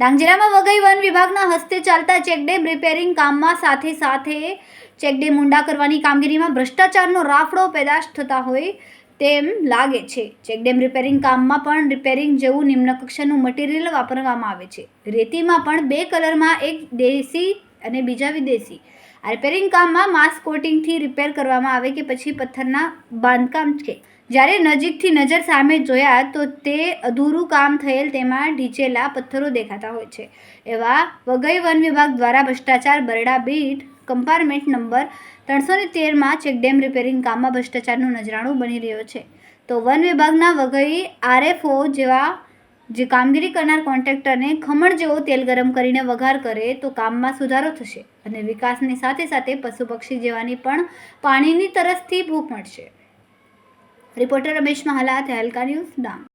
ડાંગ જિલ્લામાં વઘઈ વન વિભાગના હસ્તે ચાલતા ચેકડેમ રિપેરિંગ કામમાં સાથે સાથે ચેકડેમ ઊંડા કરવાની કામગીરીમાં ભ્રષ્ટાચારનો રાફડો પેદાશ થતા હોય તેમ લાગે છે. ચેકડેમ રિપેરિંગ કામમાં પણ રિપેરિંગ જેવું નિમ્ન કક્ષાનું મટીરિયલ વાપરવામાં આવે છે. રેતીમાં પણ બે કલરમાં એક દેશી અને બીજા વિદેશી. આ રિપેરિંગ કામમાં માસ્ક કોટિંગથી રિપેર કરવામાં આવે કે પછી પથ્થરના બાંધકામ છે. જ્યારે નજીકથી નજર સામે જોયા તો તે અધૂરું કામ થયેલ તેમાં ઢીંચેલા પથ્થરો દેખાતા હોય છે. એવા વગઈ વન વિભાગ દ્વારા ભ્રષ્ટાચાર બરડા બીટ કમ્પાર્ટમેન્ટ નંબર ત્રણસો ને તેરમાં ચેકડેમ રિપેરિંગ કામમાં ભ્રષ્ટાચારનું નજરાણું બની રહ્યો છે. તો વન વિભાગના વગઈ આરએફઓ જેવા જે કામગીરી કરનાર કોન્ટ્રાક્ટરને ખમણ જેવો તેલ ગરમ કરીને વઘાર કરે તો કામમાં સુધારો થશે અને વિકાસની સાથે સાથે પશુ પક્ષી જેવાની પણ પાણીની તરસથી ભૂખ મળશે. રિપોર્ટર રમેશ મહાલા હલકા ન્યૂઝ, ડાંગ.